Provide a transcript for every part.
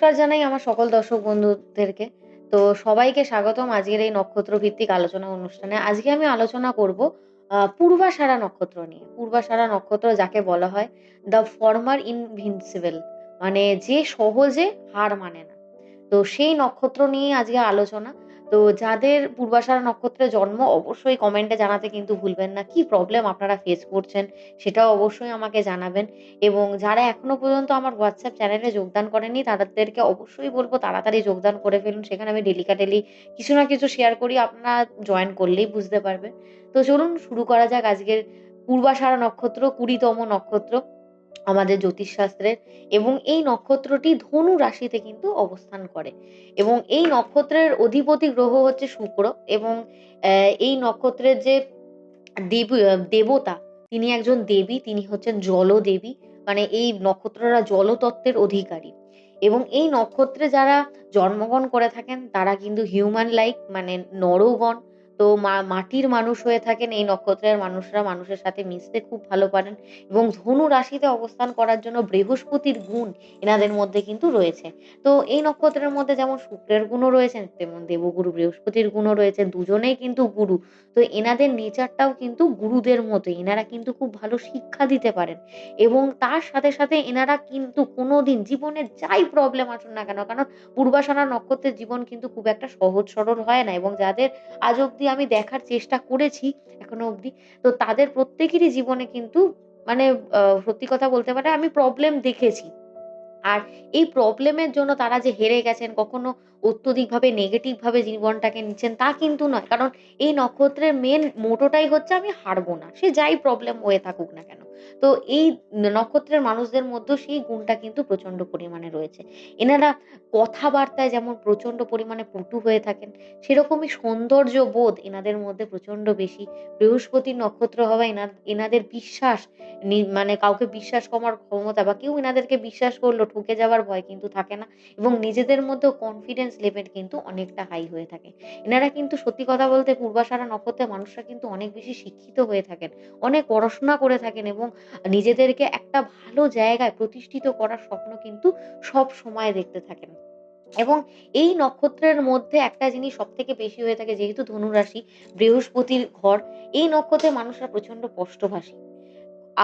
নমস্কার জানাই আমার সকল দর্শক বন্ধুদেরকে। তো সবাইকে স্বাগতম আজকের এই নক্ষত্র ভিত্তিক আলোচনা অনুষ্ঠানে। আজকে আমি আলোচনা করব পূর্বাশারা নক্ষত্র নিয়ে। পূর্বাশারা নক্ষত্র যাকে বলা হয় দ্য ফর্মার ইনভিনসিবল মানে যে সহজে হার মানে না। তো সেই নক্ষত্র নিয়ে আজকে আলোচনা। তো যাদের পূর্বাষাঢ়া নক্ষত্রে জন্ম, অবশ্যই কমেন্টে জানাতে কিন্তু ভুলবেন না। কি প্রবলেম আপনারা ফেস করছেন, সেটাও অবশ্যই আমাকে জানাবেন। এবং যারা এখনও পর্যন্ত আমার হোয়াটসঅ্যাপ চ্যানেলে যোগদান করেনি তাদেরকে অবশ্যই বলব তাড়াতাড়ি যোগদান করে ফেলুন। সেখানে আমি ডেলিকা-ডেলি কিছু না কিছু শেয়ার করি। আপনারা জয়েন করলেই বুঝতে পারবেন। তো চলুন, শুরু করা যাক আজকের পূর্বাষাঢ়া নক্ষত্র, কুড়িতম নক্ষত্র আমাদের জ্যোতিষশাস্ত্রের এবং এই নক্ষত্রটি ধনু রাশিতে কিন্তু অবস্থান করে এবং এই নক্ষত্রের অধিপতি গ্রহ হচ্ছে শুক্র এবং এই নক্ষত্রের যে দেব, দেবতা, তিনি একজন দেবী। তিনি হচ্ছেন জলদেবী। মানে এই নক্ষত্ররা জলতত্ত্বের অধিকারী এবং এই নক্ষত্রে যারা জন্মগ্রহণ করে থাকেন, তারা কিন্তু হিউম্যান লাইক মানে নরগণ। তো মা মাটির মানুষ হয়ে থাকেন এই নক্ষত্রের মানুষরা মানুষের সাথে মিশতে খুব ভালো পারেন এবং ধনু রাশিতে অবস্থান করার জন্য বৃহস্পতির গুণ এনাদের মধ্যে কিন্তু রয়েছে। তো এই নক্ষত্রের মধ্যে যেমন শুক্রের গুণও রয়েছে তেমন দেবগুরু বৃহস্পতির গুণও রয়েছে। দুজনেই কিন্তু গুরু। তো এনাদের নেচারটাও কিন্তু গুরুদের মতোই। এনারা কিন্তু খুব ভালো শিক্ষা দিতে পারেন এবং তার সাথে, সাথে এনারা কিন্তু কোনোদিন জীবনে যাই প্রবলেম আসুক না কেন, কারণ পূর্বাষাঢ়া নক্ষত্রের জীবন কিন্তু খুব একটা সহজ সরল হয় না এবং যাদের আজ অব্দি আমি দেখার চেষ্টা করেছি এখনও অবধি, তো তাদের প্রত্যেকেরই জীবনে কিন্তু মানে সত্যি কথা বলতে পারে আমি প্রবলেম দেখেছি। আর এই প্রবলেমের জন্য তারা যে হেরে গেছেন, কখনো অত্যধিকভাবে নেগেটিভভাবে জীবনটাকে নিচ্ছেন তা কিন্তু নয়। কারণ এই নক্ষত্রের মেন মোটোটাই হচ্ছে আমি হারবো না। সে যাই প্রবলেম হয়ে থাকুক না কেন। তো এই নক্ষত্রের মানুষদের মধ্যেও সেই গুণটা কিন্তু প্রচণ্ড পরিমাণে রয়েছে। এনারা কথাবার্তায় যেমন প্রচণ্ড পরিমাণে পটু হয়ে থাকেন, সেরকমই সৌন্দর্যবোধ এনাদের মধ্যে প্রচণ্ড বেশি। বৃহস্পতির নক্ষত্র হওয়া এনা এনাদের বিশ্বাস মানে কাউকে বিশ্বাস করার ক্ষমতা বা কেউ এনাদেরকে বিশ্বাস করল ঠকে যাওয়ার ভয় কিন্তু থাকে না এবং নিজেদের মধ্যেও কনফিডেন্স লেভেল কিন্তু অনেকটা হাই হয়ে থাকে। এনারা কিন্তু সত্যি কথা বলতে পূর্বাষাঢ়া নক্ষত্রের মানুষরা কিন্তু অনেক বেশি শিক্ষিত হয়ে থাকেন। অনেক পড়াশোনা করে থাকেন এবং নিজেদেরকে একটা ভালো জায়গায় প্রতিষ্ঠিত করার স্বপ্ন কিন্তু সব সময় দেখতে থাকেন। এবং এই নক্ষত্রের মধ্যে একটা জিনিস সব থেকে বেশি হয়ে থাকে যেহেতু ধনুরাশি বৃহস্পতির ঘর, এই নক্ষত্রের মানুষরা প্রচণ্ড স্পষ্টভাষী।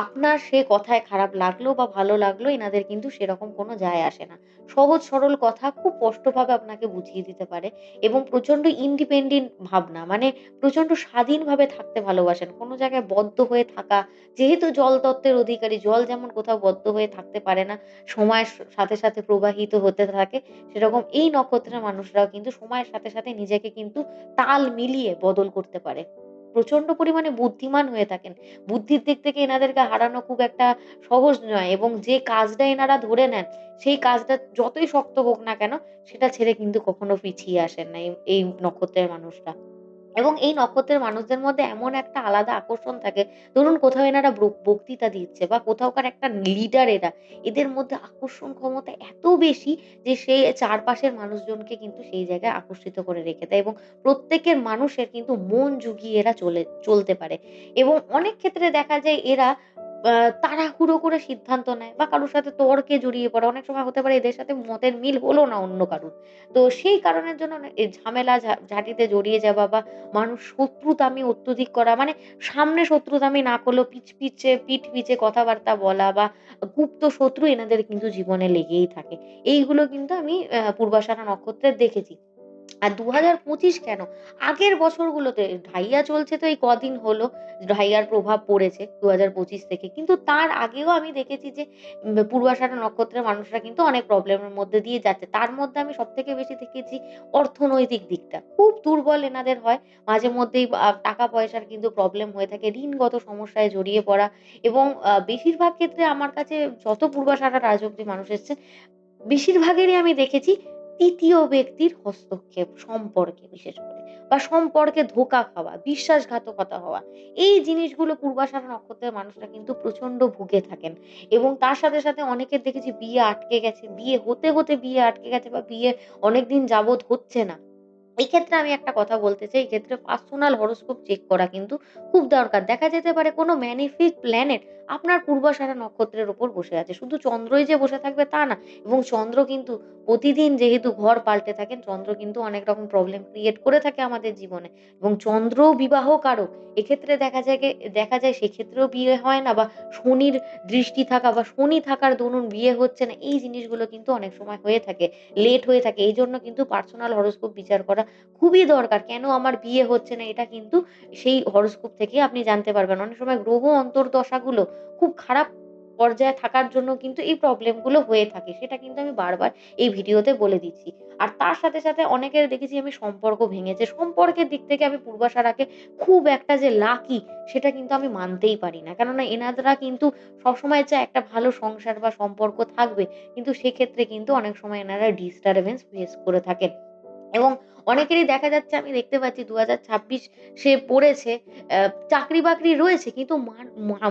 আপনার সে কথায় খারাপ লাগল বা ভালো লাগল এনাদের কিন্তু সেরকম কোনো যায় আসে না। সহজ সরল কথা খুব স্পষ্টভাবে আপনাকে বুঝিয়ে দিতে পারে এবং প্রচণ্ড ইন্ডিপেন্ডেন্ট ভাবনা মানে প্রচণ্ড স্বাধীনভাবে থাকতে ভালোবাসেন। কোনো জায়গায় বদ্ধ হয়ে থাকা যেহেতু জল তত্ত্বের অধিকারী, জল যেমন কোথাও বদ্ধ হয়ে থাকতে পারে না, সময়ের সাথে, সাথে প্রবাহিত হতে থাকে, সেরকম এই নক্ষত্রের মানুষরাও কিন্তু সময়ের সাথে, সাথে নিজেকে কিন্তু তাল মিলিয়ে বদল করতে পারে। প্রচণ্ড পরিমাণে বুদ্ধিমান হয়ে থাকেন। বুদ্ধির দিক থেকে এনাদেরকে হারানো খুব একটা সহজ নয় এবং যে কাজটা এনারা ধরে নেন, সেই কাজটা যতই শক্ত হোক না কেন, সেটা ছেড়ে কিন্তু কখনো পিছিয়ে আসেন না এই নক্ষত্রের মানুষরা। এবং এই নক্ষত্রের মানুষদের মধ্যে এমন একটা আলাদা আকর্ষণ থাকে, ধরুন কোথাও এনারা বক্তৃতা দিচ্ছে বা কোথাওকার একটা লিডার এরা। এদের মধ্যে আকর্ষণ ক্ষমতা এত বেশি যে সেই চারপাশের মানুষজনকে কিন্তু সেই জায়গায় আকর্ষিত করে রেখে দেয় এবং প্রত্যেকের মানুষের কিন্তু মন জুগিয়ে এরা চলে চলতে পারে। এবং অনেক ক্ষেত্রে দেখা যায় এরা তাড়াহুড়ো করে সিদ্ধান্ত নেয় বা কারোর সাথে তর্কে জড়িয়ে পড়ে। অনেক সময় হতে পারে এদের সাথে মতের মিল হলো না অন্য কারোর। তো সেই কারণের জন্য এই ঝামেলা ঝাঁটিতে জড়িয়ে যাওয়া বা মানুষ শত্রুতামি অত্যধিক করা মানে সামনে শত্রুতামি না করলেও পিছ পিছে পিঠ পিছে কথাবার্তা বলা বা গুপ্ত শত্রু এনাদের কিন্তু জীবনে লেগেই থাকে। এইগুলো কিন্তু আমি আ পূর্বাষাঢ়া নক্ষত্রের দেখেছি। আর ২০২৫ কেন? আগের বছরগুলোতে ঢাইয়া চলছে তো এই কদিন হলো। ঢাইয়ার প্রভাব পড়েছে ২০২৫ থেকে। কিন্তু তার আগেও আমি দেখেছি যে পূর্বাষাঢ়া নক্ষত্রের মানুষরা কিন্তু অনেক প্রবলেমের মধ্যে দিয়ে যাচ্ছে। তার মধ্যে আমি সব থেকে বেশি দেখেছি অর্থনৈতিক দিকটা। খুব দুর্বল এনাদের হয়। মাঝে মধ্যেই আ টাকা-পয়সার কিন্তু প্রবলেম হয়ে থাকে। ঋণগত সমস্যায় জড়িয়ে পড়া এবং বেশিরভাগ ক্ষেত্রে আমার কাছে যত পূর্বাষাঢ়ার আজ অব্দি মানুষ এসছেন, বেশিরভাগেরই আমি দেখেছি ৩য় ব্যক্তির হস্তক্ষেপ সম্পর্কে বিশেষ করে বা সম্পর্কে ধোকা খাওয়া, বিশ্বাসঘাতকতা হওয়া। এই জিনিসগুলো পূর্বাশারা নক্ষত্রের মানুষরা কিন্তু প্রচণ্ড ভুগে থাকেন এবং তার সাথে, সাথে অনেকের দেখেছি বিয়ে আটকে গেছে। বিয়ে হতে, হতে বিয়ে আটকে গেছে বা বিয়ে অনেকদিন যাবৎ হচ্ছে না। এই ক্ষেত্রে আমি একটা কথা বলতে চাই, ক্ষেত্রে পার্সোনাল হরোস্কোপ চেক করা কিন্তু খুব দরকার। দেখা যেতে পারে কোনো ম্যানিফিক প্ল্যানেট আপনার পূর্বাষাঢ়া নক্ষত্রের ওপর বসে আছে। শুধু চন্দ্রই যে বসে থাকবে তা না এবং চন্দ্র কিন্তু প্রতিদিন যেহেতু ঘর পাল্টে থাকেন, চন্দ্র কিন্তু অনেক রকম প্রবলেম ক্রিয়েট করে থাকে আমাদের জীবনে এবং চন্দ্রও বিবাহ কারক। এক্ষেত্রে দেখা যায় দেখা যায় সেক্ষেত্রেও বিয়ে হয় না বা শনির দৃষ্টি থাকা বা শনি থাকার দরুন বিয়ে হচ্ছে না, এই জিনিসগুলো কিন্তু অনেক সময় হয়ে থাকে। লেট হয়ে থাকে। এই জন্য কিন্তু পার্সোনাল হরোস্কোপ বিচার করা খুবই দরকার। কেন আমার বিয়ে হচ্ছে না এটা কিন্তু সেই হরস্কোপ থেকে আপনি জানতে পারবেন। অনেক সময় গ্রহ অন্তর্দশাগুলো খুব খারাপ পর্যায়ে থাকার জন্য কিন্তু এই প্রবলেমগুলো হয়ে থাকে। সেটা কিন্তু আমি বারবার এই ভিডিওতে বলে দিচ্ছি। আর তার সাথে, সাথে অনেকের দেখেছি আমি সম্পর্ক ভেঙেছে। সম্পর্কের দিক থেকে আমি পূর্বাশারাকে খুব একটা যে লাকি সেটা কিন্তু আমি মানতেই পারি না। কেননা এনারা কিন্তু সবসময় চায় একটা ভালো সংসার বা সম্পর্ক থাকবে। কিন্তু সেক্ষেত্রে কিন্তু অনেক সময় এনারা ডিস্টার্বেন্স ফেস করে থাকেন। এবং অনেকেরই দেখা যাচ্ছে আমি দেখতে পাচ্ছি ২০২৬ সে পড়েছে, অ্যা চাকরি-বাকরি রয়েছে কিন্তু মান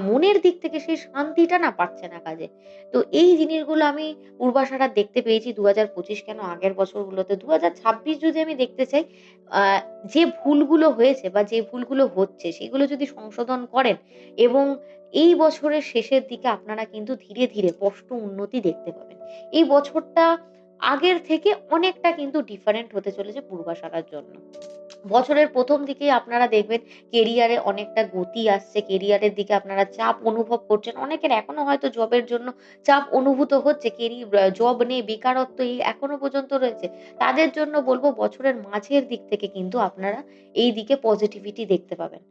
মনের দিক থেকে সেই শান্তিটা না পাচ্ছে না কাজে। তো এই জিনিসগুলো আমি পূর্বাশারা দেখতে পেয়েছি ২০২৫ কেন আগের বছরগুলোতে। ২০২৬ যদি আমি দেখতে চাই, যে ভুলগুলো হয়েছে বা যে ভুলগুলো হচ্ছে সেগুলো যদি সংশোধন করেন এবং এই বছরের শেষের দিকে আপনারা কিন্তু ধীরে, ধীরে স্পষ্ট উন্নতি দেখতে পাবেন। এই বছরটা আগের থেকে অনেকটা কিন্তু ডিফারেন্ট হতে চলেছে পূর্বাশারার জন্য। বছরের প্রথম দিকেই আপনারা দেখবেন কেরিয়ারে অনেকটা গতি আসছে। কেরিয়ারের দিকে আপনারা চাপ অনুভব করছেন। অনেকের এখনও হয়তো জবের জন্য চাপ অনুভূত হচ্ছে। কেরি জব নেই, বেকারত্ব এই এখনও পর্যন্ত রয়েছে। তাদের জন্য বলব বছরের মাঝের দিক থেকে কিন্তু আপনারা এই দিকে পজিটিভিটি দেখতে পাবেন।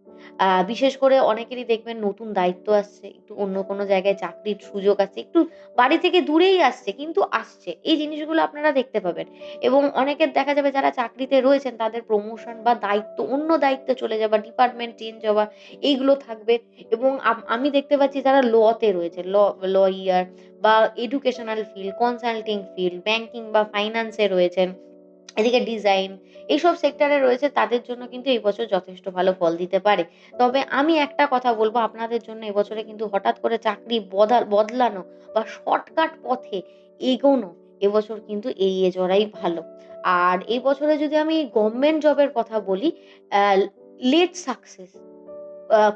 বিশেষ করে অনেকেরই দেখবেন নতুন দায়িত্ব আসছে। একটু অন্য কোনো জায়গায় চাকরির সুযোগ আসছে। একটু বাড়ি থেকে দূরেই আসছে কিন্তু আসছে। এই জিনিসগুলো আপনারা দেখতে পাবেন। এবং অনেকের দেখা যাবে যারা চাকরিতে রয়েছেন তাদের প্রমোশন বা দায়িত্ব অন্য দায়িত্বে চলে যাওয়া, ডিপার্টমেন্ট চেঞ্জ হওয়া এইগুলো থাকবে এবং আমি দেখতে পাচ্ছি যারা ল তে রয়েছে, ল লইয়ার বা educational field, consulting field, banking বা ফাইন্যান্সে রয়েছেন। এদিকে ডিজাইন এইসব সেক্টরে রয়েছে তাদের জন্য কিন্তু এই বছর যথেষ্ট ভালো ফল দিতে পারে। তবে আমি একটা কথা বলব আপনাদের জন্য এবছরে কিন্তু হঠাৎ করে চাকরি বদা বদলানো বা শর্টকাট পথে এগোনো এবছর কিন্তু এড়িয়ে চলাই ভালো। আর এই বছরে যদি আমি গভর্নমেন্ট জবের কথা বলি, লেট সাকসেস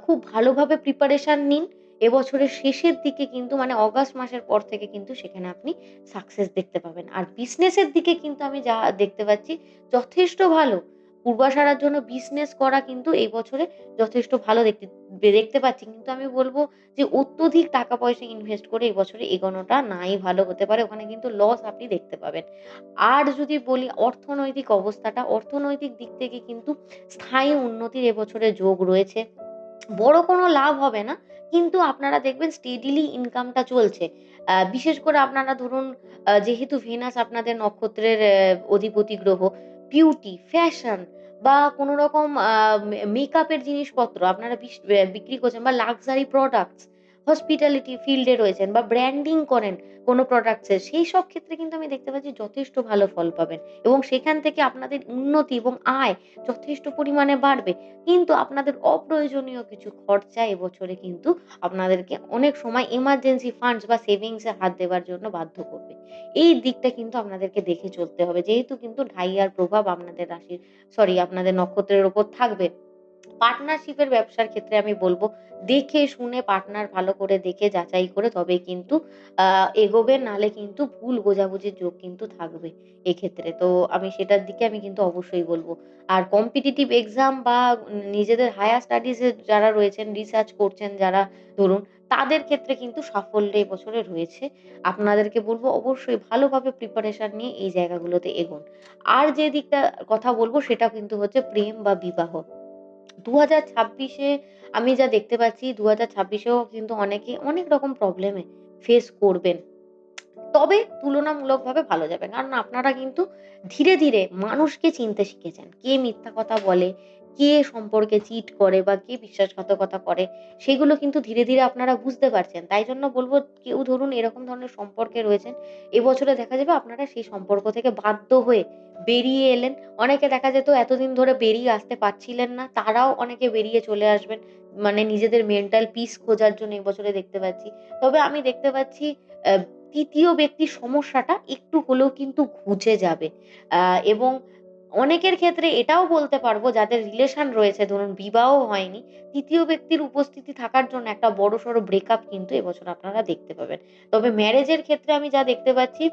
খুব ভালোভাবে প্রিপারেশন নিন। এবছরের শেষের দিকে কিন্তু মানে অগাস্ট মাসের পর থেকে কিন্তু সেখানে আপনি সাকসেস দেখতে পাবেন। আর বিজনেসের দিকে কিন্তু আমি যা দেখতে পাচ্ছি যথেষ্ট ভালো। পূর্বাশারার জন্য বিজনেস করা কিন্তু এই বছরে যথেষ্ট ভালো দেখতে দেখতে পাচ্ছি। কিন্তু আমি বলব যে অত্যধিক টাকা-পয়সা ইনভেস্ট করে এই বছরে এগোনোটা নাই ভালো হতে পারে। ওখানে কিন্তু লস আপনি দেখতে পাবেন। আর যদি বলি অর্থনৈতিক অবস্থাটা, অর্থনৈতিক দিক থেকে কিন্তু স্থায়ী উন্নতির এবছরে যোগ রয়েছে। বড় কোনো লাভ হবে না। কিন্তু আপনারা দেখবেন স্টেডিলি ইনকামটা চলছে। বিশেষ করে আপনারা ধরুন যেহেতু ভেনাস আপনাদের নক্ষত্রের অধিপতি গ্রহ, বিউটি, ফ্যাশন বা কোনো রকম মেকআপের জিনিসপত্র আপনারা বিক্রি করছেন বা লাক্সারি প্রোডাক্টস, হসপিটালিটি ফিল্ডে রয়েছেন বা ব্র্যান্ডিং করেন কোনো প্রোডাক্টসের সেই সব ক্ষেত্রে কিন্তু আমি দেখতে পাচ্ছি যথেষ্ট ভালো ফল পাবেন এবং সেখান থেকে আপনাদের উন্নতি এবং আয় যথেষ্ট পরিমাণে বাড়বে। কিন্তু আপনাদের অপ্রয়োজনীয় কিছু খরচা এবছরে কিন্তু আপনাদেরকে অনেক সময় এমার্জেন্সি ফান্ডস বা সেভিংসে হাত দেওয়ার জন্য বাধ্য করবে। এই দিকটা কিন্তু আপনাদেরকে দেখে চলতে হবে। যেহেতু কিন্তু ঢাইয়ার প্রভাব আপনাদের রাশির সরি আপনাদের নক্ষত্রের ওপর থাকবে। পার্টনারশিপ এর ব্যবসার ক্ষেত্রে আমি বলব দেখে শুনে পার্টনার ভালো করে দেখে যাচাই করে তবেই কিন্তু আ এগোবেন নাহলে কিন্তু ভুল বোঝাবুঝির যোগ কিন্তু থাকবে এক্ষেত্রে। তো আমি সেটার দিকে আমি কিন্তু অবশ্যই বলব আর কম্পিটিটিভ এক্সাম বা নিজেদের হায়ার স্টাডিজ যারা রয়েছেন, রিসার্চ করছেন যারা ধরুন তাদের ক্ষেত্রে কিন্তু সাফল্য এবছরে রয়েছে। আপনাদেরকে বলব অবশ্যই ভালোভাবে প্রিপারেশন নিয়ে এই জায়গাগুলোতে এগোন। আর যে দিকটা কথা বলব সেটা কিন্তু হচ্ছে প্রেম বা বিবাহ। ২০২৬ ছাব্বিশে আমি যা দেখতে পাচ্ছি দু হাজার ছাব্বিশেও কিন্তু অনেকে অনেক রকম প্রবলেমে ফেস করবেন। তবে তুলনামূলকভাবে ভালো যাবে। কারণ আপনারা কিন্তু ধীরে, ধীরে মানুষকে চিনতে শিখেছেন। কে মিথ্যা কথা বলে, কে সম্পর্কে চিট করে বা কে বিশ্বাসঘাতকতা করে সেগুলো কিন্তু ধীরে, ধীরে আপনারা বুঝতে পারছেন। তাই জন্য বলব কেউ ধরুন এরকম ধরনের সম্পর্কে রয়েছেন, এবছরে দেখা যাবে আপনারা সেই সম্পর্ক থেকে বাধ্য হয়ে বেরিয়ে এলেন। অনেকে দেখা যেত এতদিন ধরে বেরিয়ে আসতে পারছিলেন না, তারাও অনেকে বেরিয়ে চলে আসবেন। মানে নিজেদের মেন্টাল পিস খোঁজার জন্য এবছরে দেখতে পাচ্ছি। তবে আমি দেখতে পাচ্ছি তৃতীয় ব্যক্তির সমস্যাটা একটু হলেও কিন্তু ঘুচে যাবে। এবং অনেকের ক্ষেত্রে এটাও বলতে পারব যাদের রিলেশন রয়েছে ধরুন বিবাহ হয়নি, তৃতীয় ব্যক্তির উপস্থিতি থাকার জন্য একটা বড়সড় ব্রেকআপ কিন্তু এবছর আপনারা দেখতে পাবেন। তবে ম্যারেজের ক্ষেত্রে আমি যা দেখতে পাচ্ছি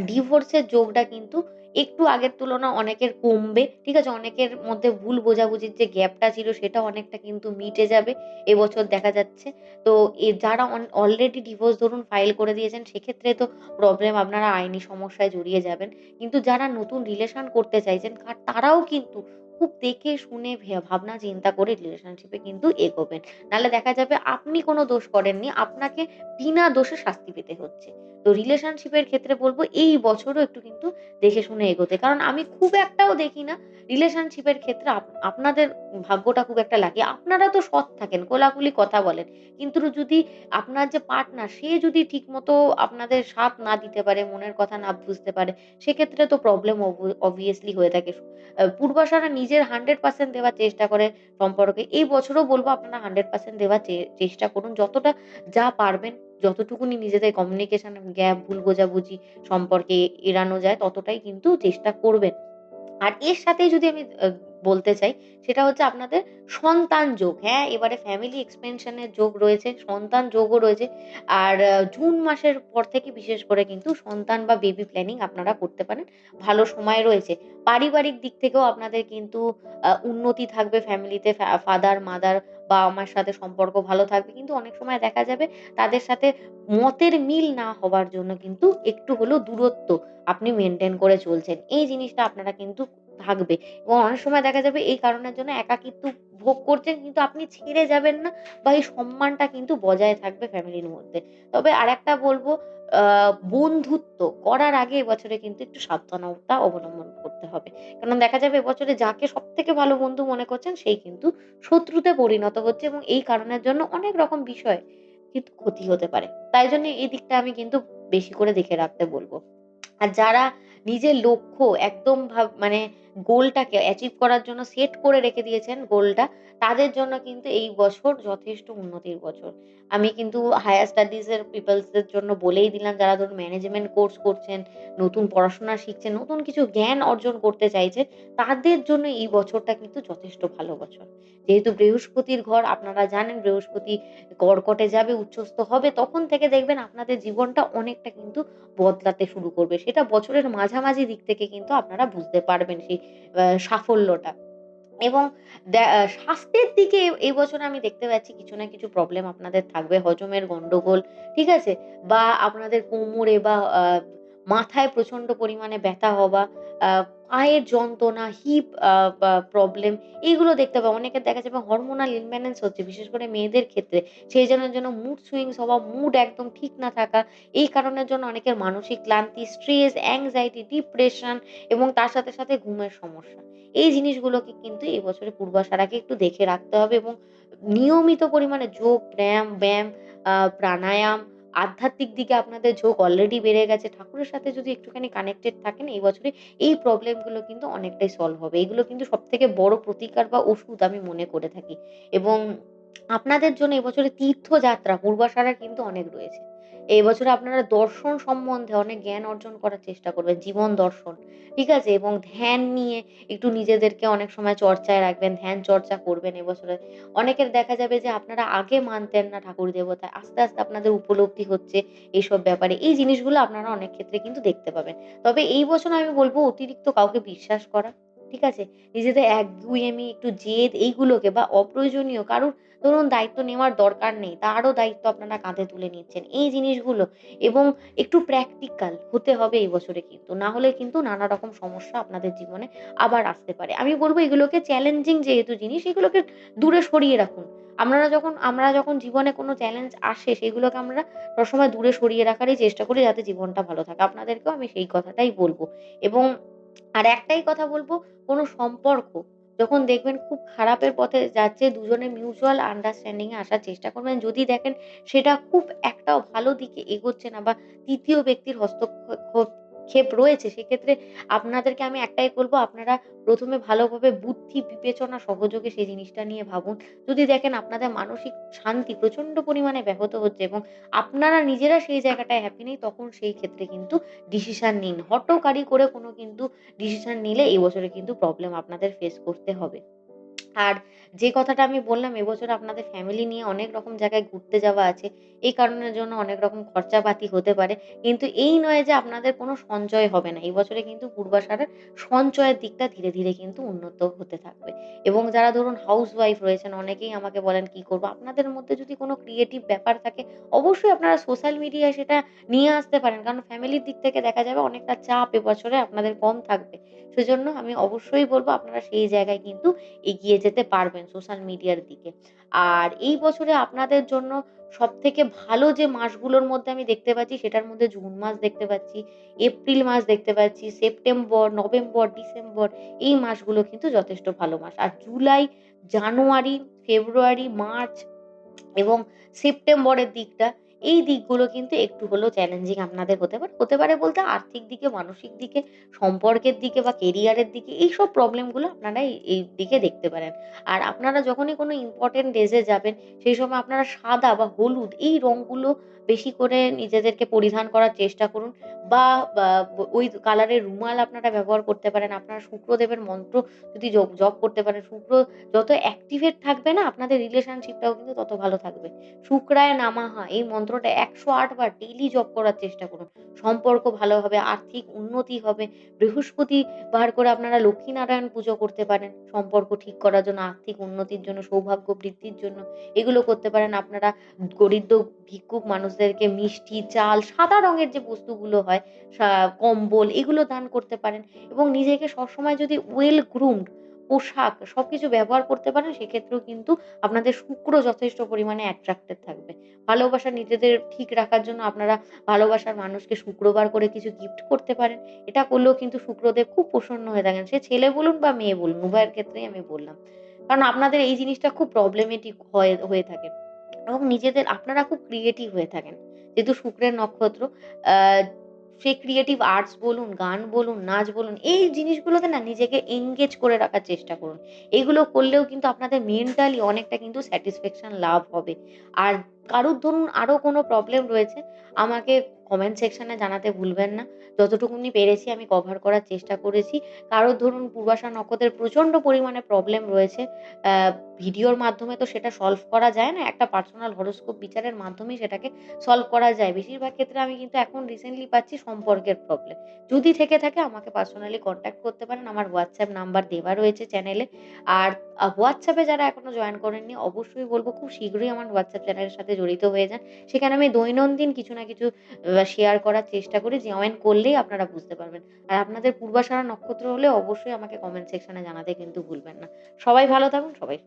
ডিভোর্সের যোগটা কিন্তু একটু আগের তুলনায় অনেকের কমবে। ঠিক আছে? অনেকের মধ্যে ভুল বোঝাবুঝির যে গ্যাপটা ছিল সেটা অনেকটা কিন্তু মিটে যাবে, এবছর দেখা যাচ্ছে। তো যারা অলরেডি ডিভোর্স ধরুন ফাইল করে দিয়েছেন, সেক্ষেত্রে তো প্রবলেম আপনারা আইনি সমস্যায় জড়িয়ে যাবেন। কিন্তু যারা নতুন রিলেশন করতে চাইছেন তারাও কিন্তু খুব দেখে শুনে ভাবনা চিন্তা করে রিলেশনশিপ কিন্তু এগোবেন। নাহলে দেখা যাবে আপনি কোন দোষ করেননি। আপনাকে বিনা দোষে শাস্তি পেতে হচ্ছে। তো রিলেশনশিপ এর ক্ষেত্রে বলব এই বছরও একটু কিন্তু দেখে শুনে এগোতে। কারণ আমি খুব একটাও দেখি না রিলেশনশিপ এর ক্ষেত্রে আপ আপনাদের ভাগ্যটা খুব একটা লাকি। আপনারা তো সৎ থাকেন, খোলাখুলি কথা বলেন। কিন্তু যদি আপনার যে পার্টনার সে যদি ঠিকমতো আপনাদের সাথ না দিতে পারে, মনের কথা না বুঝতে পারে, সেক্ষেত্রে তো প্রবলেম অব অবভিয়াসলি হয়ে থাকে। পূর্বাশারা নিজের 100% দেওয়ার চেষ্টা করে সম্পর্কে। এই বছরও বলব আপনারা 100% দেওয়ার চে চেষ্টা করুন। যতটা যা পারবেন, যতটুকুনি নিজেদের কমিউনিকেশন গ্যাপ, ভুল বোঝাবুঝি সম্পর্কে এড়ানো যায় ততটাই কিন্তু চেষ্টা করবেন। আর এর সাথেই যদি আমি বলতে চাই সেটা হচ্ছে আপনাদের সন্তান যোগ। হ্যাঁ, এবারে ফ্যামিলি এক্সপেনশন এর যোগ রয়েছে, সন্তান যোগও রয়েছে। আর জুন মাসের পর থেকে বিশেষ করে কিন্তু সন্তান বা বেবি প্ল্যানিং আপনারা করতে পারেন। ভালো সময় রয়েছে। পারিবারিক দিক থেকেও আপনাদের কিন্তু উন্নতি থাকবে ফ্যামিলিতে ফাদার, মাদার, বাবা-মার সাথে সম্পর্ক ভালো থাকবে। কিন্তু অনেক সময় দেখা যাবে তাদের সাথে মতের মিল না হওয়ার জন্য কিন্তু একটু হলেও দূরত্ব আপনি মেইনটেইন করে চলছেন। এই জিনিসটা আপনারা কিন্তু থাকবে এবং অনেক সময় দেখা যাবে এই কারণের জন্য একাকিত্ব ভোগ করছেন কিন্তু আপনি ছেড়ে যাবেন না বা এই সম্মানটা কিন্তু বজায় থাকবে ফ্যামিলির মধ্যে। তবে আরেকটা বলব বন্ধুত্ব করার আগে এবছরে কিন্তু একটু সাবধানতা অবলম্বন করতে হবে। কারণ দেখা যাবে এবছরে যাকে সব থেকে ভালো বন্ধু মনে করছেন, সেই কিন্তু শত্রুতে পরিণত হচ্ছে এবং এই কারণের জন্য অনেক রকম বিষয় কিন্তু ক্ষতি হতে পারে। তাই জন্য এই দিকটা আমি কিন্তু বেশি করে দেখে রাখতে বলব আর যারা নিজের লক্ষ্য একদম ভাব মানে গোলটাকে অ্যাচিভ করার জন্য সেট করে রেখে দিয়েছেন গোলটা, তাদের জন্য কিন্তু এই বছর যথেষ্ট উন্নতির বছর। আমি কিন্তু হায়ার স্টাডিজ এর পিপলস দের জন্য বলেই দিলাম যারা ধরুন ম্যানেজমেন্ট কোর্স করছেন, নতুন পড়াশোনা শিখছেন, নতুন কিছু জ্ঞান অর্জন করতে চাইছে তাদের জন্য এই বছরটা কিন্তু যথেষ্ট ভালো বছর। যেহেতু বৃহস্পতির ঘর আপনারা জানেন বৃহস্পতি কর্কটে যাবে, উচ্চস্থ হবে তখন থেকে দেখবেন আপনাদের জীবনটা অনেকটা কিন্তু বদলাতে শুরু করবে। সেটা বছরের মাঝামাঝি দিক থেকে কিন্তু আপনারা বুঝতে পারবেন সেই সাফল্যটা। এবং স্বাস্থ্যের দিকে এই বছর আমি দেখতে পাচ্ছি কিছু না কিছু প্রবলেম আপনাদের থাকবে। হজমের গন্ডগোল, ঠিক আছে? বা আপনাদের কোমরে বা মাথায় প্রচণ্ড পরিমাণে ব্যথা হওয়া, পায়ের যন্ত্রণা, হিপ প্রবলেম এইগুলো দেখতে পাবেন। অনেকের দেখা যাবে হরমোনাল ইমব্যালেন্স হচ্ছে বিশেষ করে মেয়েদের ক্ষেত্রে। সেই জনের জন্য মুড সুইংস হওয়া, মুড একদম ঠিক না থাকা, এই কারণের জন্য অনেকের মানসিক ক্লান্তি, স্ট্রেস, অ্যাংজাইটি, ডিপ্রেশন এবং তার সাথে, সাথে ঘুমের সমস্যা। এই জিনিসগুলোকে কিন্তু এই বছরে পূর্বাশারাকে একটু দেখে রাখতে হবে এবং নিয়মিত পরিমাণে যোগ, ব্যায়াম ব্যায়াম, প্রাণায়াম, আধ্যাত্মিক দিকে আপনাদের ঝোঁক অলরেডি বেড়ে গেছে। ঠাকুরের সাথে যদি একটুখানি কানেক্টেড থাকেন, এই বছরে এই প্রবলেমগুলো কিন্তু অনেকটাই সলভ হবে। এগুলো কিন্তু সব থেকে বড় প্রতিকার বা ওষুধ আমি মনে করে থাকি। এবং আপনাদের জন্য এবছরে তীর্থযাত্রা পূর্বাশারার কিন্তু অনেক রয়েছে। এই বছরে আপনারা দর্শন সম্বন্ধে অনেক জ্ঞান অর্জন করার চেষ্টা করবেন, জীবন দর্শন। ঠিক আছে? এবং ধ্যান নিয়ে একটু নিজেদেরকে অনেক সময় চর্চায় রাখবেন, ধ্যান চর্চা করবেন এবছরে। অনেকের দেখা যাবে যে আপনারা আগে মানতেন না ঠাকুর দেবতায় আস্তে, আস্তে আপনাদের উপলব্ধি হচ্ছে এইসব ব্যাপারে। এই জিনিসগুলো আপনারা অনেক ক্ষেত্রে কিন্তু দেখতে পাবেন। তবে এই বছর আমি বলব অতিরিক্ত কাউকে বিশ্বাস করা, ঠিক আছে? নিজেদের একগুঁয়েমি, একটু জেদ এইগুলোকে বা অপ্রয়োজনীয় কারোর ধরুন দায়িত্ব নেওয়ার দরকার নেই, তারও দায়িত্ব আপনারা কাঁধে তুলে নিচ্ছেন। এই জিনিসগুলো এবং একটু প্র্যাকটিক্যাল হতে হবে এই বছরে কিন্তু। না হলে কিন্তু নানা রকম সমস্যা আপনাদের জীবনে আবার আসতে পারে। আমি বলব এগুলোকে চ্যালেঞ্জিং যেহেতু জিনিস এগুলোকে দূরে সরিয়ে রাখুন। আমরা যখন আমরা যখন জীবনে কোনো চ্যালেঞ্জ আসে সেগুলোকে আমরা সবসময় দূরে সরিয়ে রাখারই চেষ্টা করি যাতে জীবনটা ভালো থাকে। আপনাদেরকেও আমি সেই কথাটাই বলব এবং আর একটাই কথা বলব, কোনো সম্পর্ক, যখন দেখবেন খুব খারাপের পথে যাচ্ছে দুজনে মিউচুয়াল আন্ডারস্ট্যান্ডিং এ আসার চেষ্টা করবেন। যদি দেখেন সেটা খুব একটা ভালো দিকে এগোচ্ছে না বা তৃতীয় ব্যক্তির হস্তক্ষেপ ক্ষেপ রয়েছে, সেক্ষেত্রে আপনাদেরকে আমি একটাই বলব, আপনারা প্রথমে ভালোভাবে বুদ্ধি বিবেচনা সহযোগে সেই জিনিসটা নিয়ে ভাবুন। যদি দেখেন আপনাদের মানসিক শান্তি প্রচণ্ড পরিমাণে ব্যাহত হচ্ছে এবং আপনারা নিজেরা সেই জায়গাটায় হ্যাপি নেই, তখন সেই ক্ষেত্রে কিন্তু ডিসিশান নিন। হঠকারি করে কোনো কিন্তু ডিসিশন নিলে এই বছরে কিন্তু প্রবলেম আপনাদের ফেস করতে হবে। আর যে কথাটা আমি বললাম এবছর আপনাদের ফ্যামিলি নিয়ে অনেক রকম জায়গায় ঘুরতে যাওয়া আছে। এই কারণের জন্য অনেক রকম খরচাপাতি হতে পারে। কিন্তু এই নয় যে আপনাদের কোনো সঞ্চয় হবে না। এই বছরে কিন্তু পূর্বাশারার সঞ্চয়ের দিকটা ধীরে, ধীরে কিন্তু উন্নত হতে থাকবে। এবং যারা ধরুন হাউস ওয়াইফ রয়েছেন অনেকেই আমাকে বলেন কি করব? আপনাদের মধ্যে যদি কোনো ক্রিয়েটিভ ব্যাপার থাকে অবশ্যই আপনারা সোশ্যাল মিডিয়ায় সেটা নিয়ে আসতে পারেন। কারণ ফ্যামিলির দিক থেকে দেখা যাবে অনেকটা চাপ এবছরে আপনাদের কম থাকবে। সেজন্য আমি অবশ্যই বলব আপনারা সেই জায়গায় কিন্তু এগিয়ে যেতে পারবেন সোশ্যাল মিডিয়ার দিকে। আর এই বছরে আপনাদের জন্য সবথেকে ভালো যে মাসগুলোর মধ্যে আমি দেখতে পাচ্ছি সেটার মধ্যে জুন মাস দেখতে পাচ্ছি, এপ্রিল মাস দেখতে পাচ্ছি, সেপ্টেম্বর, নভেম্বর, ডিসেম্বর এই মাসগুলো কিন্তু যথেষ্ট ভালো মাস। আর জুলাই, জানুয়ারি, ফেব্রুয়ারি, মার্চ এবং সেপ্টেম্বরের দিকটা এই দিকগুলো কিন্তু একটু হলেও চ্যালেঞ্জিং আপনাদের হতে পারে। হতে পারে বলতে আর্থিক দিকে, মানসিক দিকে, সম্পর্কের দিকে বা কেরিয়ারের দিকে এইসব প্রবলেমগুলো আপনারা এই দিকে দেখতে পারেন। আর আপনারা যখনই কোনো ইম্পর্টেন্ট ডেজে যাবেন সেই সময় আপনারা সাদা বা হলুদ এই রংগুলো বেশি করে নিজেদেরকে পরিধান করার চেষ্টা করুন। বা ওই কালারের রুমাল আপনারা ব্যবহার করতে পারেন। আপনারা শুক্রদেবের মন্ত্র যদি জপ করতে পারেন, শুক্র যত অ্যাক্টিভেট থাকবে না আপনাদের রিলেশনশিপটাও কিন্তু তত ভালো থাকবে। শুক্রায় নামাহা এই মন্ত্রটা একশো আটবার ডেইলি জপ করার চেষ্টা করুন। সম্পর্ক ভালো হবে, আর্থিক উন্নতি হবে। বৃহস্পতি বার করে আপনারা লক্ষ্মীনারায়ণ পুজো করতে পারেন। সম্পর্ক ঠিক করার জন্য, আর্থিক উন্নতির জন্য, সৌভাগ্য বৃদ্ধির জন্য এগুলো করতে পারেন। আপনারা দরিদ্র ভিক্ষুক মানুষদেরকে মিষ্টি, চাল, সাদা রঙের যে বস্তুগুলো হয় কম্বল এগুলো দান করতে পারেন এবং নিজেকে সবসময় যদি ওয়েল গ্রুমড পোশাক সবকিছু ব্যবহার করতে পারেন সেক্ষেত্রেও কিন্তু আপনাদের শুক্র যথেষ্ট পরিমাণে অ্যাট্রাক্টেড থাকবে। ভালোবাসা নিজেদের ঠিক রাখার জন্য আপনারা ভালোবাসার মানুষকে শুক্রবার করে কিছু গিফট করতে পারেন। এটা করলেও কিন্তু শুক্রদেব খুব প্রসন্ন হয়ে থাকেন। সে ছেলে বলুন বা মেয়ে বলুন উভয়ের ক্ষেত্রেই আমি বললাম। কারণ আপনাদের এই জিনিসটা খুব প্রবলেমেটিক হয়ে হয়ে থাকে এবং নিজেদের আপনারা খুব ক্রিয়েটিভ হয়ে থাকেন। যেহেতু শুক্রের নক্ষত্র সেই ক্রিয়েটিভ আর্টস বলুন, গান বলুন, নাচ বলুন এই জিনিসগুলোতে না নিজেকে এঙ্গেজ করে রাখার চেষ্টা করুন। এগুলো করলেও কিন্তু আপনাদের মেন্টালি অনেকটা কিন্তু স্যাটিসফ্যাকশন লাভ হবে। আর কারুর ধরুন আরও কোনো প্রবলেম রয়েছে, আমাকে কমেন্ট সেকশনে জানাতে ভুলবেন না। যতটুকুনি পেরেছি আমি কভার করার চেষ্টা করেছি। কারোর ধরুন পূর্বাশা নক্ষত্রের প্রচণ্ড পরিমাণে প্রবলেম রয়েছে। ভিডিওর মাধ্যমে তো সেটা সলভ করা যায় না। একটা পার্সোনাল হরোস্কোপ বিচারের মাধ্যমেই সেটাকে সলভ করা যায়। বেশিরভাগ ক্ষেত্রে আমি কিন্তু এখন রিসেন্টলি পাচ্ছি সম্পর্কের প্রবলেম। যদি থেকে থাকে আমাকে পার্সোনালি কনট্যাক্ট করতে পারেন। আমার হোয়াটসঅ্যাপ নাম্বার দেওয়া রয়েছে চ্যানেলে। আর হোয়াটসঅ্যাপে যারা এখনও জয়েন করেননি, অবশ্যই বলব খুব শীঘ্রই আমার WhatsApp চ্যানেলের সাথে জড়িত হয়ে যান। সেখানে আমি দৈনন্দিন কিছু না কিছু শেয়ার করার চেষ্টা করি। জয়েন করলেই আপনারা বুঝতে পারবেন। আর আপনাদের পূর্বাশারা নক্ষত্র হলে অবশ্যই আমাকে কমেন্ট সেকশনে জানাতে কিন্তু ভুলবেন না। সবাই ভালো থাকুন, সবাই